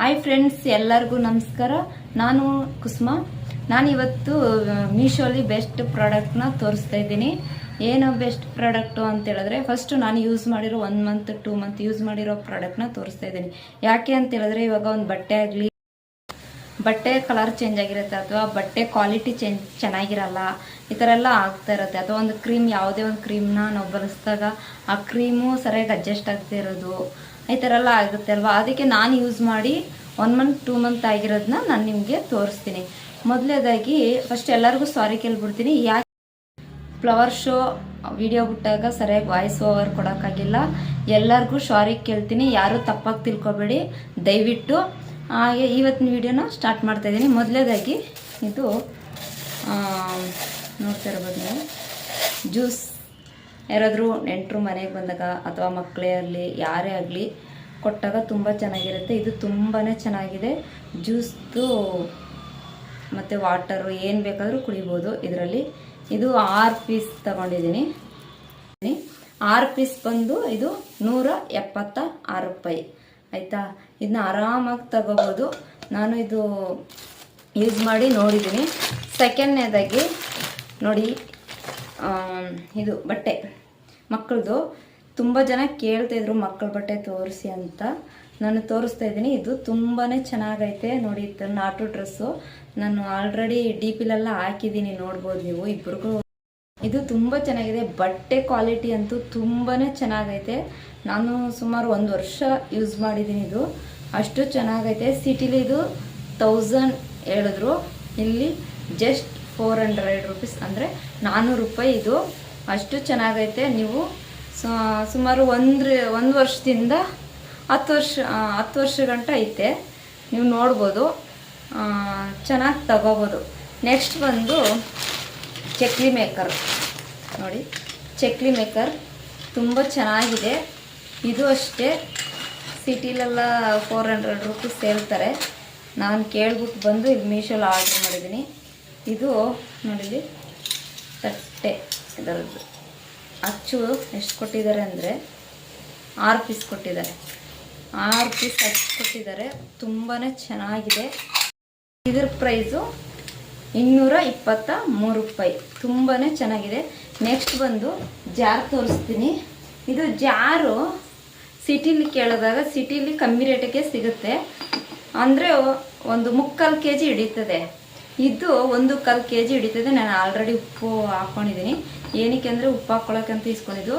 Hi friends ಎಲ್ಲರಿಗೂ ನಮಸ್ಕಾರ. ನಾನು ಕುಸುಮ. ನಾನು ಇವತ್ತು ಮೀಶೋಲಿ ಬೆಸ್ಟ್ ಪ್ರಾಡಕ್ಟ್ನ ತೋರಿಸ್ತಾ ಇದ್ದೀನಿ. ಏನು ಬೆಸ್ಟ್ ಪ್ರಾಡಕ್ಟು ಅಂತ ಹೇಳಿದ್ರೆ ಫಸ್ಟ್ ನಾನು ಯೂಸ್ ಮಾಡಿರೋ one month two month use ಮಾಡಿರೋ ಪ್ರಾಡಕ್ಟ್ನ ತೋರಿಸ್ತಾ ಇದ್ದೀನಿ. ಯಾಕೆ ಅಂತ ಹೇಳಿದ್ರೆ ಇವಾಗ ಒಂದು ಬಟ್ಟೆ ಆಗಲಿ, ಬಟ್ಟೆ ಕಲರ್ ಚೇಂಜ್ ಆಗಿರುತ್ತೆ ಅಥವಾ ಬಟ್ಟೆ ಕ್ವಾಲಿಟಿ ಚೇಂಜ್ ಚೆನ್ನಾಗಿರಲ್ಲ, ಈ ಥರ ಎಲ್ಲ ಆಗ್ತಾ ಇರುತ್ತೆ. ಅಥವಾ ಒಂದು ಕ್ರೀಮ್ ಯಾವುದೇ ಒಂದು ಕ್ರೀಮ್ನ ನಾವು ಬಳಸಿದಾಗ ಆ ಕ್ರೀಮು ಸರಿಯಾಗಿ ಅಡ್ಜಸ್ಟ್ ಆಗದೆ ಇರೋದು. ಈ ಥರ ಎಲ್ಲ ಆಗುತ್ತೆ ಅಲ್ವಾ? ಅದಕ್ಕೆ ನಾನು ಯೂಸ್ ಮಾಡಿ ಒನ್ ಮಂತ್ ಟೂ ಮಂತ್ ಆಗಿರೋದನ್ನ ನಾನು ನಿಮಗೆ ತೋರಿಸ್ತೀನಿ. ಮೊದಲೇದಾಗಿ ಫಸ್ಟ್ ಎಲ್ಲರಿಗೂ ಸಾರಿ ಕೇಳ್ಬಿಡ್ತೀನಿ. ಯಾಕೆ ಫ್ಲವರ್ ಶೋ ವಿಡಿಯೋ ಬಿಟ್ಟಾಗ ಸರಿಯಾಗಿ ವಾಯ್ಸ್ ಓವರ್ ಕೊಡೋಕ್ಕಾಗಿಲ್ಲ. ಎಲ್ಲರಿಗೂ ಸಾರಿ ಕೇಳ್ತೀನಿ. ಯಾರೂ ತಪ್ಪಾಗಿ ತಿಳ್ಕೊಬೇಡಿ. ದಯವಿಟ್ಟು ಹಾಗೆ ಇವತ್ತಿನ ವಿಡಿಯೋನ ಸ್ಟಾರ್ಟ್ ಮಾಡ್ತಾ ಇದ್ದೀನಿ ಮೊದಲೇದಾಗಿ ಇದು ನೋಡ್ತಾ ಇರ್ಬೋದು ನೀವು. ಜ್ಯೂಸ್ ಯಾರಾದರೂ ನೆಂಟರು ಮನೆಗೆ ಬಂದಾಗ ಅಥವಾ ಮಕ್ಕಳೇ ಆಗಲಿ, ಯಾರೇ ಆಗಲಿ, ಕೊಟ್ಟಾಗ ತುಂಬ ಚೆನ್ನಾಗಿರುತ್ತೆ. ಇದು ತುಂಬಾ ಚೆನ್ನಾಗಿದೆ. ಜ್ಯೂಸ್ದು ಮತ್ತು ವಾಟರು ಏನು ಬೇಕಾದರೂ ಕುಡಿಬೋದು ಇದರಲ್ಲಿ. ಇದು ಆರು ಪೀಸ್ ತಗೊಂಡಿದ್ದೀನಿ. ಆರು ಪೀಸ್ ಬಂದು ಇದು ನೂರ ಎಪ್ಪತ್ತ ಆರು ರೂಪಾಯಿ. ಆಯಿತಾ? ಇದನ್ನ ಆರಾಮಾಗಿ ತಗೋಬೋದು. ನಾನು ಇದು ಯೂಸ್ ಮಾಡಿ ನೋಡಿದ್ದೀನಿ. ಸೆಕೆಂಡ್ನೇದಾಗಿ ನೋಡಿ ಇದು ಬಟ್ಟೆ. ಮಕ್ಕಳದು ತುಂಬ ಜನ ಕೇಳ್ತಾಯಿದ್ರು ಮಕ್ಕಳ ಬಟ್ಟೆ ತೋರಿಸಿ ಅಂತ. ನಾನು ತೋರಿಸ್ತಾ ಇದ್ದೀನಿ. ಇದು ತುಂಬಾ ಚೆನ್ನಾಗೈತೆ. ನೋಡಿ ನಾಟು ಡ್ರೆಸ್ಸು. ನಾನು ಆಲ್ರೆಡಿ ಡಿ ಪಿಲೆಲ್ಲ ಹಾಕಿದ್ದೀನಿ. ನೋಡ್ಬೋದು ನೀವು ಇಬ್ಬರಿಗೂ ಇದು ತುಂಬ ಚೆನ್ನಾಗಿದೆ. ಬಟ್ಟೆ ಕ್ವಾಲಿಟಿ ಅಂತೂ ತುಂಬಾ ಚೆನ್ನಾಗೈತೆ. ನಾನು ಸುಮಾರು ಒಂದು ವರ್ಷ ಯೂಸ್ ಮಾಡಿದ್ದೀನಿ ಇದು. ಅಷ್ಟು ಚೆನ್ನಾಗೈತೆ. ಸಿಟಿಲಿ ಇದು ತೌಸಂಡ್ ಹೇಳಿದ್ರು. ಇಲ್ಲಿ ಜಸ್ಟ್ ಫೋರ್ ಹಂಡ್ರೆಡ್ ರುಪೀಸ್ ಅಂದರೆ ನಾನ್ನೂರು ರೂಪಾಯಿ ಇದು. ಅಷ್ಟು ಚೆನ್ನಾಗೈತೆ. ನೀವು ಸುಮಾರು ಒಂದು ಒಂದು ವರ್ಷದಿಂದ ಹತ್ತು ವರ್ಷ ಹತ್ತು ವರ್ಷ ಗಂಟ ಐತೆ. ನೀವು ನೋಡ್ಬೋದು. ಚೆನ್ನಾಗಿ ತಗೋಬೋದು. ನೆಕ್ಸ್ಟ್ ಬಂದು ಚಕ್ಲಿ ಮೇಕರ್. ನೋಡಿ, ಚಕ್ಲಿ ಮೇಕರ್ ತುಂಬ ಚೆನ್ನಾಗಿದೆ. ಇದು ಅಷ್ಟೇ. ಸಿಟಿಲೆಲ್ಲ ಫೋರ್ ಹಂಡ್ರೆಡ್ ರುಪೀಸ್ ಹೇಳ್ತಾರೆ. ನಾನು ಕೇಳ್ಬಿಟ್ಟು ಬಂದು ಇಲ್ಲಿ ಮೀಶೋಲ್ಲಿ ಆರ್ಡ್ರ್ ಮಾಡಿದ್ದೀನಿ. ಇದು ನೋಡಿಲಿ ತಟ್ಟೆ ಇದರದ್ದು. ಅಚ್ಚು ಎಷ್ಟು ಕೊಟ್ಟಿದ್ದಾರೆ ಅಂದರೆ ಆರು ಪೀಸ್ ಕೊಟ್ಟಿದ್ದಾರೆ. ಆರು ಪೀಸ್ ಅಚ್ಚು ಕೊಟ್ಟಿದ್ದಾರೆ. ತುಂಬಾ ಚೆನ್ನಾಗಿದೆ. ಇದ್ರ ಪ್ರೈಸು ಇನ್ನೂರ ಇಪ್ಪತ್ತ ಮೂರು ರೂಪಾಯಿ. ತುಂಬಾ ಚೆನ್ನಾಗಿದೆ. ನೆಕ್ಸ್ಟ್ ಬಂದು ಜಾರ್ ತೋರಿಸ್ತೀನಿ. ಇದು ಜಾರು ಸಿಟಿಲಿ ಕೇಳಿದಾಗ ಸಿಟಿಲಿ ಕಮ್ಮಿ ರೇಟಿಗೆ ಸಿಗುತ್ತೆ. ಅಂದರೆ ಒಂದು ಮುಕ್ಕಾಲು ಕೆ ಜಿ ಹಿಡಿತದೆ. ಇದು ಒಂದು ಕಾಲು ಕೆ ಜಿ ಹಿಡಿತದೆ. ನಾನು ಆಲ್ರೆಡಿ ಉಪ್ಪು ಹಾಕ್ಕೊಂಡಿದ್ದೀನಿ ಏನಕ್ಕೆ ಅಂದರೆ ಉಪ್ಪು ಹಾಕ್ಕೊಳಕ್ಕಂತ ಇಸ್ಕೊಂಡಿದ್ದು.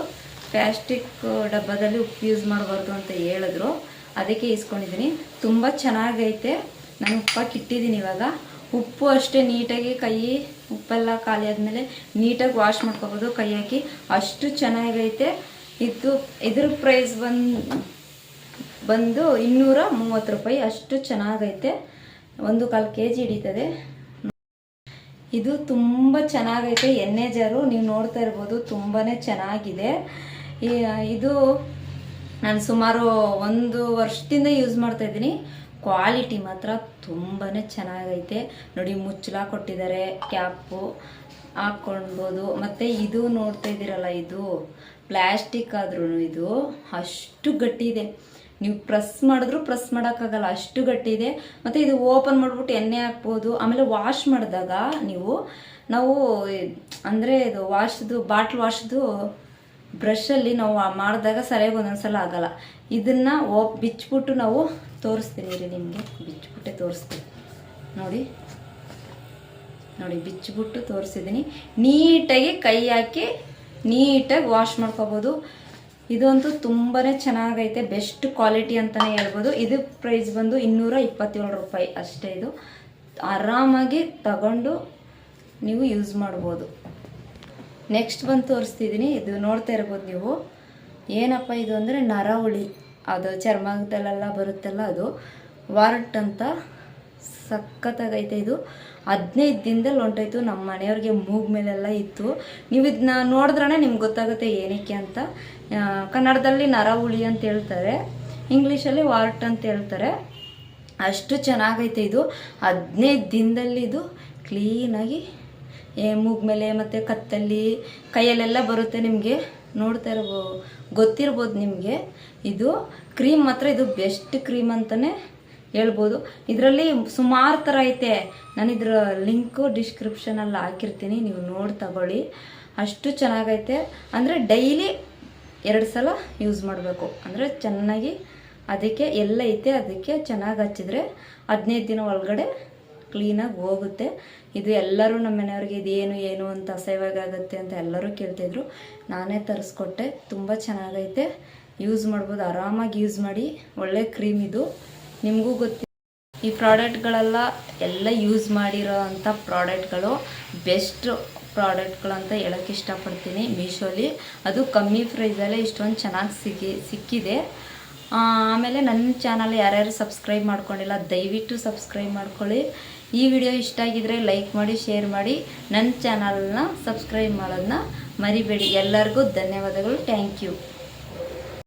ಪ್ಲಾಸ್ಟಿಕ್ ಡಬ್ಬದಲ್ಲಿ ಉಪ್ಪು ಯೂಸ್ ಮಾಡಬಾರ್ದು ಅಂತ ಹೇಳಿದ್ರು. ಅದಕ್ಕೆ ಇಸ್ಕೊಂಡಿದ್ದೀನಿ. ತುಂಬ ಚೆನ್ನಾಗೈತೆ. ನಾನು ಉಪ್ಪಾಕಿ ಇಟ್ಟಿದ್ದೀನಿ ಇವಾಗ. ಉಪ್ಪು ಅಷ್ಟೇ ನೀಟಾಗಿ ಕೈ, ಉಪ್ಪೆಲ್ಲ ಖಾಲಿ ಆದಮೇಲೆ ನೀಟಾಗಿ ವಾಶ್ ಮಾಡ್ಕೋಬೋದು ಕೈ ಹಾಕಿ. ಅಷ್ಟು ಚೆನ್ನಾಗೈತೆ. ಇದು ಇದ್ರ ಪ್ರೈಸ್ ಬಂದು ಬಂದು ಇನ್ನೂರ ಮೂವತ್ತು ರೂಪಾಯಿ. ಅಷ್ಟು ಚೆನ್ನಾಗೈತೆ. ಒಂದು ಕಾಲು ಕೆ ಜಿ ಹಿಡಿತದೆ. ಇದು ತುಂಬ ಚೆನ್ನಾಗೈತೆ, ಎಣ್ಣೆ ಜಾರು, ನೀವು ನೋಡ್ತಾ ಇರ್ಬೋದು ತುಂಬಾ ಚೆನ್ನಾಗಿದೆ. ಇದು ನಾನು ಸುಮಾರು ಒಂದು ವರ್ಷದಿಂದ ಯೂಸ್ ಮಾಡ್ತಾ ಇದ್ದೀನಿ. ಕ್ವಾಲಿಟಿ ಮಾತ್ರ ತುಂಬಾ ಚೆನ್ನಾಗೈತೆ. ನೋಡಿ ಮುಚ್ಚಲ ಕೊಟ್ಟಿದ್ದಾರೆ, ಕ್ಯಾಪು ಹಾಕ್ಕೊಳ್ಬೋದು. ಮತ್ತು ಇದು ನೋಡ್ತಾ ಇದ್ದೀರಲ್ಲ, ಇದು ಪ್ಲ್ಯಾಸ್ಟಿಕ್ ಆದ್ರೂ ಇದು ಅಷ್ಟು ಗಟ್ಟಿ ಇದೆ ನೀವು ಪ್ರೆಸ್ ಮಾಡಿದ್ರು ಪ್ರೆಸ್ ಮಾಡೋಕ್ಕಾಗಲ್ಲ, ಅಷ್ಟು ಗಟ್ಟಿದೆ. ಮತ್ತು ಇದು ಓಪನ್ ಮಾಡಿಬಿಟ್ಟು ಎಣ್ಣೆ ಹಾಕ್ಬೋದು, ಆಮೇಲೆ ವಾಶ್ ಮಾಡಿದಾಗ ನೀವು, ನಾವು ಅಂದರೆ ಇದು ವಾಶ್ದು ಬಾಟ್ಲ್ ವಾಶ್ದು ಬ್ರಷಲ್ಲಿ ನಾವು ಮಾಡಿದಾಗ ಸರಿಯಾಗಿ ಒಂದೊಂದ್ಸಲ ಆಗಲ್ಲ. ಇದನ್ನು ಓ ಬಿಚ್ಚಿಬಿಟ್ಟು ನಾವು ತೋರಿಸ್ತೀನಿ ರೀ ನಿಮಗೆ. ಬಿಚ್ಚಿಬಿಟ್ಟೆ ತೋರಿಸ್ತೀನಿ. ನೋಡಿ. ನೋಡಿ ಬಿಚ್ಚಿಬಿಟ್ಟು ತೋರಿಸಿದ್ದೀನಿ. ನೀಟಾಗಿ ಕೈ ಹಾಕಿ ನೀಟಾಗಿ ವಾಶ್ ಮಾಡ್ಕೋಬೋದು. ಇದಂತೂ ತುಂಬಾ ಚೆನ್ನಾಗೈತೆ ಬೆಸ್ಟ್ ಕ್ವಾಲಿಟಿ ಅಂತಲೇ ಹೇಳ್ಬೋದು. ಇದು ಪ್ರೈಸ್ ಬಂದು ಇನ್ನೂರ ಇಪ್ಪತ್ತೇಳು ರೂಪಾಯಿ ಅಷ್ಟೇ ಇದು. ಆರಾಮಾಗಿ ತಗೊಂಡು ನೀವು ಯೂಸ್ ಮಾಡ್ಬೋದು. ನೆಕ್ಸ್ಟ್ ಬಂದು ತೋರಿಸ್ತಿದ್ದೀನಿ. ಇದು ನೋಡ್ತಾ ಇರ್ಬೋದು ನೀವು. ಏನಪ್ಪ ಇದು ಅಂದರೆ ನರಹುಳಿ. ಅದು ಚರ್ಮದಲ್ಲೆಲ್ಲ ಬರುತ್ತಲ್ಲ ಅದು. ವಾರ್ಟ್ ಅಂತ ಸಖತ್ತಾಗೈತೆ ಇದು. ಹದಿನೈದು ದಿನದಲ್ಲಿ ಹೊಂಟೋಯ್ತು, ನಮ್ಮ ಮನೆಯವ್ರಿಗೆ ಮೂಗ್ ಮೇಲೆಲ್ಲ ಇತ್ತು. ನೀವು ಇದನ್ನ ನೋಡಿದ್ರೇ ನಿಮ್ಗೆ ಗೊತ್ತಾಗುತ್ತೆ ಏನಕ್ಕೆ ಅಂತ. ಕನ್ನಡದಲ್ಲಿ ಕನ್ನಡದಲ್ಲಿ ನರಹುಳಿ ಅಂತ ಹೇಳ್ತಾರೆ, ಇಂಗ್ಲೀಷಲ್ಲಿ ವಾರ್ಟ್ ಅಂತ ಹೇಳ್ತಾರೆ. ಅಷ್ಟು ಚೆನ್ನಾಗೈತೆ ಇದು. ಹದಿನೈದು ದಿನದಲ್ಲಿ ಇದು ಕ್ಲೀನಾಗಿ, ಏ, ಮೂಗ್ ಮೇಲೆ ಮತ್ತು ಕತ್ತಲ್ಲಿ, ಕೈಯಲ್ಲೆಲ್ಲ ಬರುತ್ತೆ ನಿಮಗೆ. ನೋಡ್ತಾ ಇರ್ಬೋ, ಗೊತ್ತಿರ್ಬೋದು ನಿಮಗೆ. ಇದು ಕ್ರೀಮ್ ಮಾತ್ರ ಇದು ಬೆಸ್ಟ್ ಕ್ರೀಮ್ ಅಂತಲೇ ಹೇಳ್ಬೋದು. ಇದರಲ್ಲಿ ಸುಮಾರು ಥರ ಐತೆ. ನಾನು ಇದ್ರ ಲಿಂಕು ಡಿಸ್ಕ್ರಿಪ್ಷನಲ್ಲಿ ಹಾಕಿರ್ತೀನಿ, ನೀವು ನೋಡಿ ತಗೊಳ್ಳಿ. ಅಷ್ಟು ಚೆನ್ನಾಗೈತೆ. ಅಂದರೆ ಡೈಲಿ ಎರಡು ಸಲ ಯೂಸ್ ಮಾಡಬೇಕು. ಅಂದರೆ ಚೆನ್ನಾಗಿ ಅದಕ್ಕೆ ಎಲ್ಲ ಐತೆ, ಅದಕ್ಕೆ ಚೆನ್ನಾಗಿ ಹಚ್ಚಿದ್ರೆ ಹದಿನೈದು ದಿನ ಒಳಗಡೆ ಕ್ಲೀನಾಗಿ ಹೋಗುತ್ತೆ. ಇದು ಎಲ್ಲರೂ ನಮ್ಮ ಮನೆಯವ್ರಿಗೆ ಇದೇನು, ಏನು ಅಂತ ಅಸಹ್ಯವಾಗುತ್ತೆ ಅಂತ ಎಲ್ಲರೂ ಕೇಳ್ತಿದ್ರು ನಾನೇ ತರಿಸ್ಕೊಟ್ಟೆ. ತುಂಬ ಚೆನ್ನಾಗೈತೆ. ಯೂಸ್ ಮಾಡ್ಬೋದು. ಆರಾಮಾಗಿ ಯೂಸ್ ಮಾಡಿ. ಒಳ್ಳೆ ಕ್ರೀಮ್ ಇದು. ನಿಮಗೂ ಗೊತ್ತಿ ಈ ಪ್ರಾಡಕ್ಟ್ಗಳೆಲ್ಲ ಎಲ್ಲ ಯೂಸ್ ಮಾಡಿರೋ ಅಂಥ ಪ್ರಾಡಕ್ಟ್ಗಳು ಬೆಸ್ಟ್ ಪ್ರಾಡಕ್ಟ್ಗಳು ಅಂತ ಹೇಳೋಕ್ಕೆ ಇಷ್ಟಪಡ್ತೀನಿ ಮೀಶೋಲಿ. ಅದು ಕಮ್ಮಿ ಪ್ರೈಸಲ್ಲೇ ಇಷ್ಟೊಂದು ಚೆನ್ನಾಗಿ ಸಿಕ್ಕಿ ಸಿಕ್ಕಿದೆ. ಆಮೇಲೆ ನನ್ನ ಚಾನಲ್ ಯಾರ್ಯಾರು ಸಬ್ಸ್ಕ್ರೈಬ್ ಮಾಡ್ಕೊಂಡಿಲ್ಲ, ದಯವಿಟ್ಟು ಸಬ್ಸ್ಕ್ರೈಬ್ ಮಾಡ್ಕೊಳ್ಳಿ. ಈ ವಿಡಿಯೋ ಇಷ್ಟ ಆಗಿದ್ರೆ ಲೈಕ್ ಮಾಡಿ, ಶೇರ್ ಮಾಡಿ. ನನ್ನ ಚಾನಲ್ನ ಸಬ್ಸ್ಕ್ರೈಬ್ ಮಾಡೋದನ್ನ ಮರಿಬೇಡಿ. ಎಲ್ಲರಿಗೂ ಧನ್ಯವಾದಗಳು. Thank you.